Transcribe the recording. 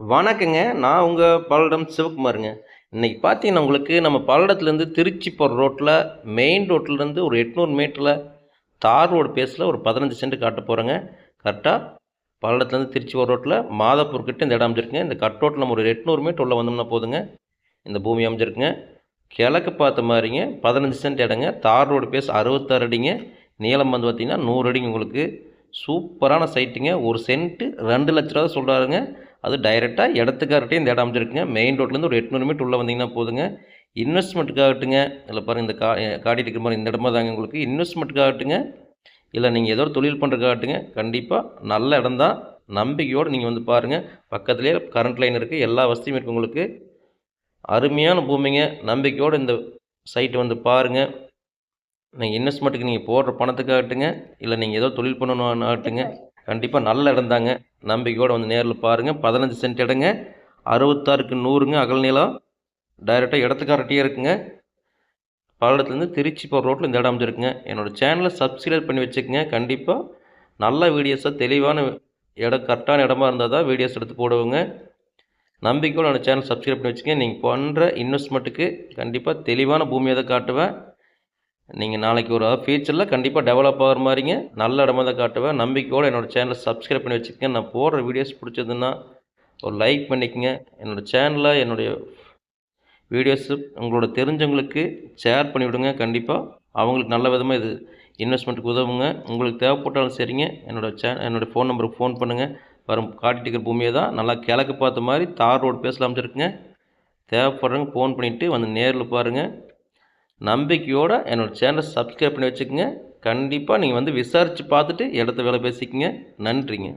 வணக்கங்க. நான் உங்கள் பல்லடம் சிவகுமாருங்க. இன்றைக்கி பார்த்தீங்கன்னா, உங்களுக்கு நம்ம பல்லடத்துலேருந்து திருச்சி போகிற ரோட்டில் மெயின் ரோட்டிலேருந்து ஒரு எட்நூறு மீட்டரில் தார் ரோடு பேஸில் ஒரு 15 சென்ட் காட்ட போகிறேங்க கரெக்டாக பல்லடத்துலேருந்து திருச்சி போகிற ரோட்டில் மாதப்பூர் கிட்ட இந்த இடம் அமைஞ்சிருக்குங்க. இந்த கட் ரோட்ல நம்ம ஒரு 800 மீட்டர் உள்ளே வந்தோம்னா போதுங்க. இந்த பூமி அமைஞ்சிருக்குங்க. கிழக்கு பார்த்த மாதிரிங்க பதினஞ்சு சென்ட் இடங்க. தார் ரோடு பேஸ் 66 அடிங்க. நீளம் வந்து பார்த்தீங்கன்னா நூறு அடிங்க உங்களுக்கு. சூப்பரான சைட்டுங்க. ஒரு சென்ட்டு ரெண்டு லட்ச ரூபா சொல்கிறாருங்க அது டைரெக்டாக இடத்துக்காரர்ட்டயே இந்த இடம் அமைஞ்சிருக்குங்க. மெயின் ரோட்லேருந்து ஒரு 800 மீட்டர் உள்ளே வந்தீங்கன்னா போதுங்க. இன்வெஸ்ட்மெண்ட்டுக்காகட்டுங்க. இல்லை பாருங்கள் இந்த கா காட்டிட்டு இருக்கிற மாதிரி இந்த இடமா தாங்க உங்களுக்கு. இன்வெஸ்ட்மெண்ட்டுக்காகட்டுங்க. இல்லை நீங்கள் ஏதோ ஒரு தொழில் பண்ணுறதுக்காகட்டுங்க கண்டிப்பாக நல்ல இடம் தான். நம்பிக்கையோடு நீங்கள் வந்து பாருங்க. பக்கத்துலேயே கரண்ட் லைன் இருக்குது எல்லா வசதியும் இருக்குது உங்களுக்கு. அருமையான பூமிங்க. நம்பிக்கையோடு இந்த சைட்டு வந்து பாருங்க. நீங்கள் இன்வெஸ்ட்மெண்ட்டுக்கு நீங்கள் போடுற பணத்துக்காகட்டுங்க, இல்லை நீங்கள் ஏதோ தொழில் பண்ணணும்னாகட்டுங்க, கண்டிப்பாக நல்ல இடம் தாங்க. நம்பிக்கையோட வந்து நேரில் பாருங்கள் பதினஞ்சு சென்ட் இடங்க. 66க்கு 100ங்க அகல நீளம். டைரக்ட்டா இடத்துக்காரட்டியே இருக்குங்க. பல்லடத்துலேருந்து திருச்சி போகிற ரோட்டில் இந்த இடம் அமைஞ்சிருக்குங்க. என்னோட சேனலை சப்ஸ்கிரைப் பண்ணி வச்சுக்கோங்க கண்டிப்பாக நல்ல வீடியோஸாக தெளிவான இடம் கரெக்டான இடமா இருந்தால் தான் வீடியோஸ் எடுத்து போடுவோங்க நம்பிக்கையோட என்னோடய சேனல் சப்ஸ்கிரைப் பண்ணி வச்சுக்கோங்க நீங்கள் பண்ணுற இன்வெஸ்ட்மெண்ட்டுக்கு கண்டிப்பாக தெளிவான பூமியை தான் காட்டுவேன். நீங்கள் நாளைக்கு ஒரு ஃபியூச்சரில் கண்டிப்பாக டெவலப் ஆகிற மாதிரிங்க நல்ல இடமா தான் காட்டுவேன். நம்பிக்கையோடு என்னோடய சேனல சப்ஸ்கிரைப் பண்ணி வச்சுக்கோங்க நான் போடுற வீடியோஸ் பிடிச்சதுன்னா ஒரு லைக் பண்ணிக்கங்க. என்னோட சேனலை என்னுடைய வீடியோஸ் உங்களோட தெரிஞ்சவங்களுக்கு ஷேர் பண்ணிவிடுங்க கண்டிப்பாக அவங்களுக்கு நல்ல விதமாக இது இன்வெஸ்ட்மெண்ட்டுக்கு உதவுங்க. உங்களுக்கு தேவைப்பட்டாலும் சரிங்க. என்னோடய சே என்னோட ஃபோன் நம்பருக்கு ஃபோன் பண்ணுங்கள் வரும் காட்டிட்டு இருக்கிற பூமியை தான் நல்லா கிழக்கு பார்த்த மாதிரி தார் ரோடு பேசலாம் அமைஞ்சிருக்குங்க. தேவைப்படுறவங்க ஃபோன் பண்ணிவிட்டு வந்து நேரில் பாருங்கள் நம்பிக்கையோடு என்னோடய சேனலை சப்ஸ்கிரைப் பண்ணி வச்சுக்கோங்க கண்டிப்பாக நீங்கள் வந்து விசாரித்து பார்த்துட்டு இடத்த வேலை பேசிக்கங்க. நன்றிங்க.